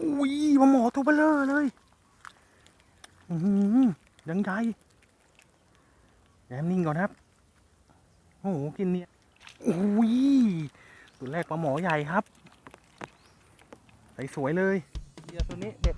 อุ้ยปลาหมอตัวเบลอเลยอืมยังใหญ่แยมนิ่งก่อนครับ โอ้โห กินเนี่ยอุ้ยตัวแรกปลาหมอใหญ่ครับ ใสสวยเลยเดี๋ยวตัวนี้เด็ด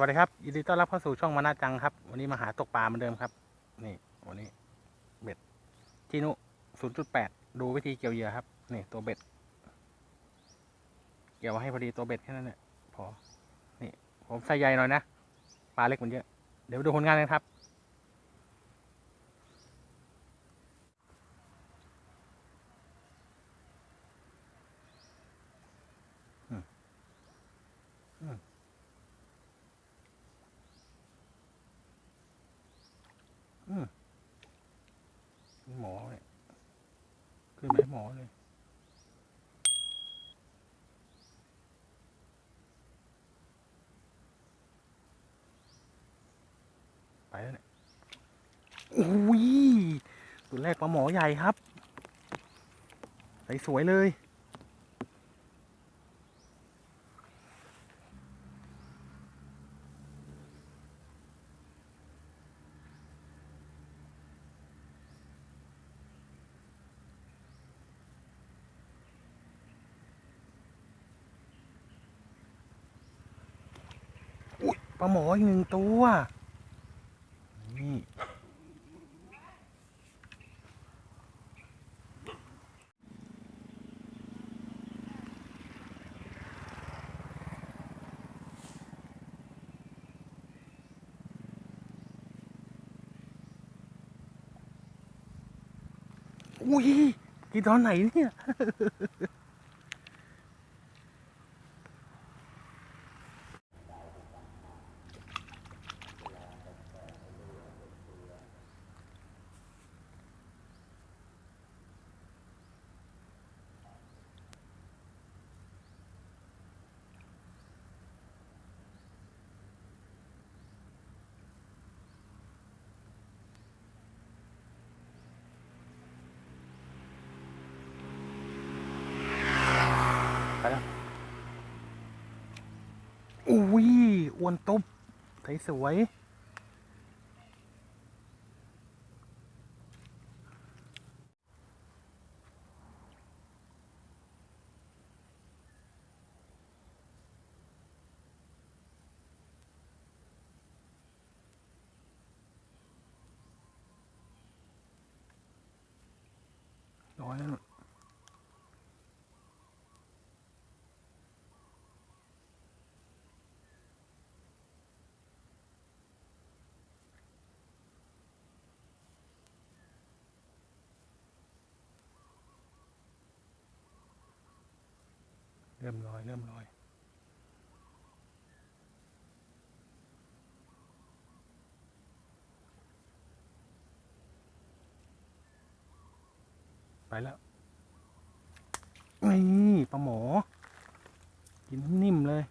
วัสดีครับยินดีต้อนรับเข้าสู่ช่องมานาจังครับ วันนี้มาหาตกปลาเหมือนเดิมครับ นี่วันนี้เบ็ดจีนุ0.8 ดูวิธีเกี่ยวเหยื่อครับ นี่ตัวเบ็ด เกี่ยวให้พอดีตัวเบ็ดแค่นั้นแหละพอ นี่ผมใส่ใหญ่หน่อยนะ ปลาเล็กมันเยอะ เดี๋ยวดูผลงานกันครับ อืมอืม อืมหมอเนี่ย คือแม่หมอเลย ไปแล้วเนี่ยอุ้ยตัวแรกปลาหมอใหญ่ครับ ใสสวยเลย อุ้ย ปลาหมออีกหนึ่งตัวนี่อุ้ยกินตอนไหนเนี่ย อุ้ยอ้วนตุ๊บสวยร้ ริ่มลอยเริ่มลอยไปแล้วนี่ปลาหมอ กินนิ่มเลย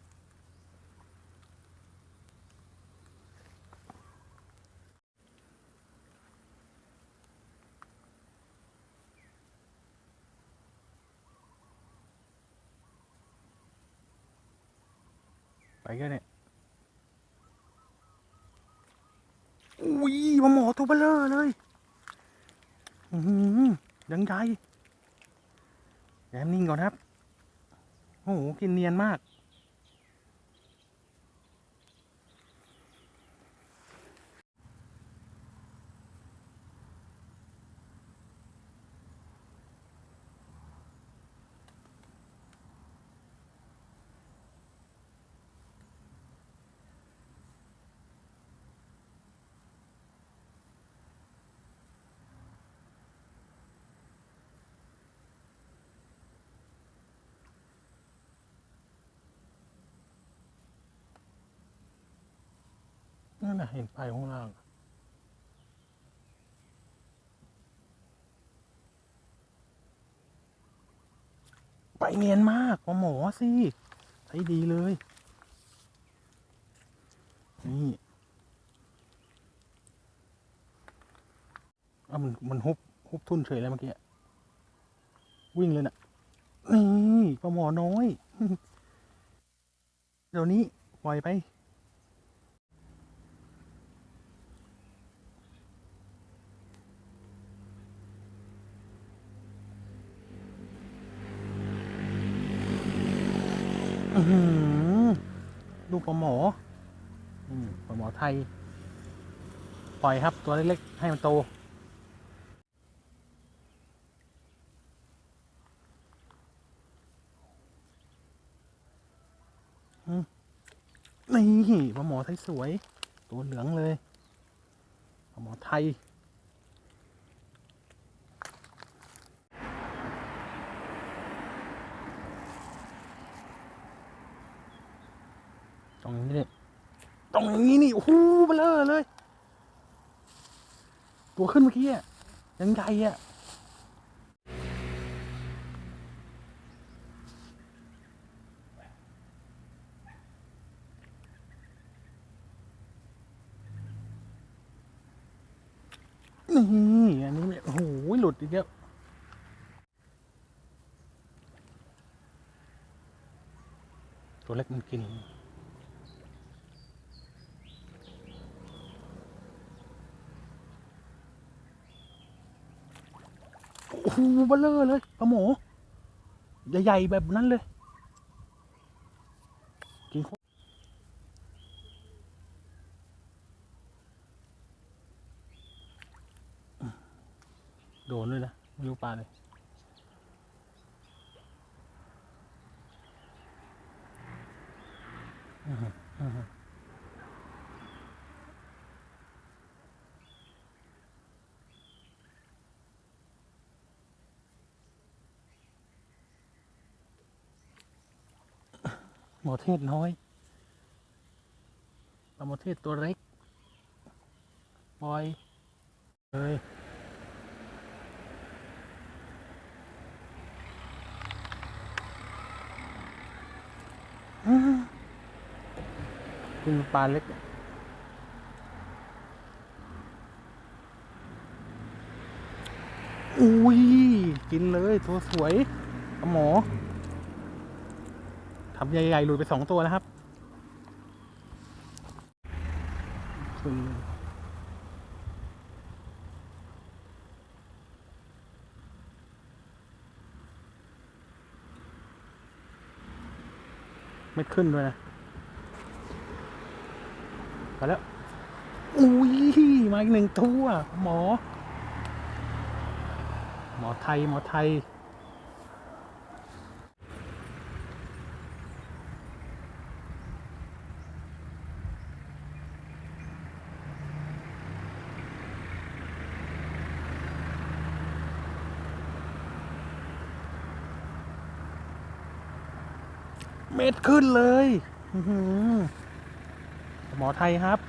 ไปกันเนี่ยอุ้ยมาหมอตัวเบลอเลยอือยังใหญ่แยมนิ่งก่อนครับ โอ้โห กินเนียนมาก นะเห็นไปข้างล่าง ไปเนียนมากปลาหมอสิ ใช้ดีเลย นี่อะมันมันฮุบฮุบทุ่นเฉยเลยเมื่อกี้ วิ่งเลยน่ะ นี่ปลาหมอน้อย เดี๋ยวนี้ ปล่อยไป อื้อหือลูกปลาหมอปลาหมอไทย ปล่อยครับตัวเล็กๆ ให้มันโต นี่ปลาหมอไทยสวย ตัวเหลืองเลยปลาหมอไทย รงนี้นี่ตรงนี้นี่โอ้โหเบลอเลย ตัวขึ้นเมื่อกี้ยังใหญ่อะนี่อันนี้เนี่ยโอ้โหหลุดอีกแล้วตัวเล็กมันกิน โอ้โหเลอร์เลยปลาหมอใหญ่ๆแบบนั้นเลยกินโดนด้วยนะไม่รู้ปลาเลยอือหืออื้อ หมอเทศน้อยปลาหมอเทศตัวเล็กปล่อยเลยอื้อกินปลาเล็กอุ้ย กินเลย ตัวสวยหมอ ทำใหญ่ๆหลุดไปสองตัวนะครับไม่ขึ้นด้วยนะไปแล้ว อุ้ย มาอีกหนึ่งตัว หมอ หมอไทย หมอไทย เม็ดขึ้นเลยหมอไทยครับ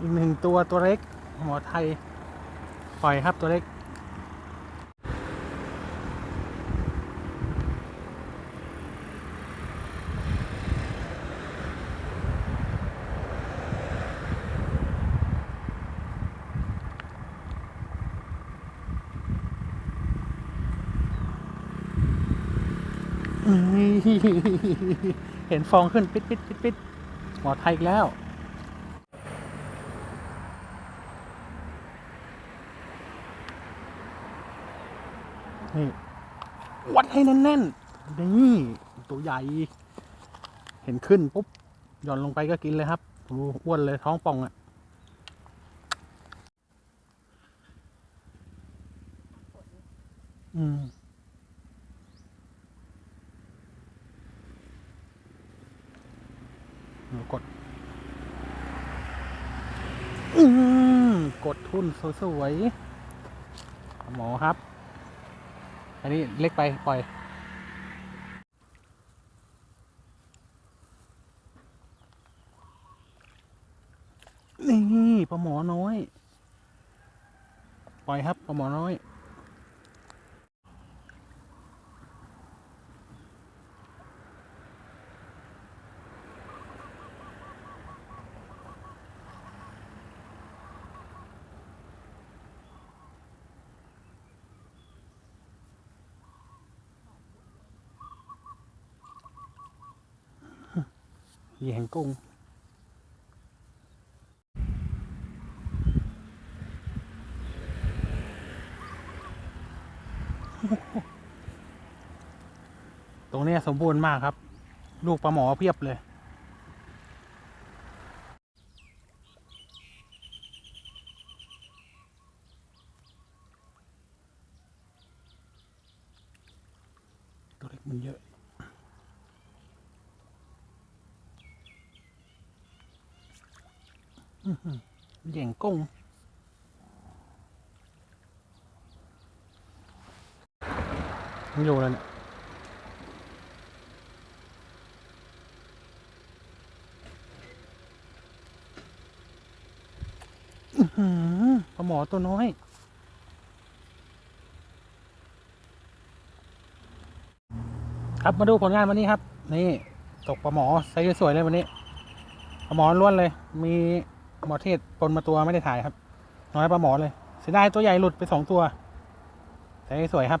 อีกหนึ่งตัวตัวเล็ก หมอไทย ปล่อยครับตัวเล็ก เห็นฟองขึ้น ปิดปิดปิดปิดหมอไทยอีกแล้ว นี่ วัดให้แน่นๆ นี่ ตัวใหญ่ เห็นขึ้น ปุ๊บหย่อนลงไปก็กินเลยครับดูอ้วนเลยท้องป่องอะ่ะอืม หนู กดทุ่นสวยๆหมอครับ อันนี้เล็กไป ปล่อย นี่ปลาหมอน้อย ปล่อยครับปลาหมอน้อย เหยี่ยงกุ้งตรงนี้สมบูรณ์มากครับ ลูกปลาหมอเพียบเลย ตัวเล็กมันเยอะ อื้อหือเหย่งกุ้ง ไม่รู้แล้วเนี่ยอื้อหือปลาหมอตัวน้อย ครับมาดูผลงานวันนี้ครับ นี่ตกปลาหมอไซส์สวยเลยวันนี้ปลาหมอล้วนเลย มีหมอเทศปนมาตัวไม่ได้ถ่ายครับ น้อยปลาหมอเลยเสียดายตัวใหญ่หลุดไปสองตัวไซส์สวยครับ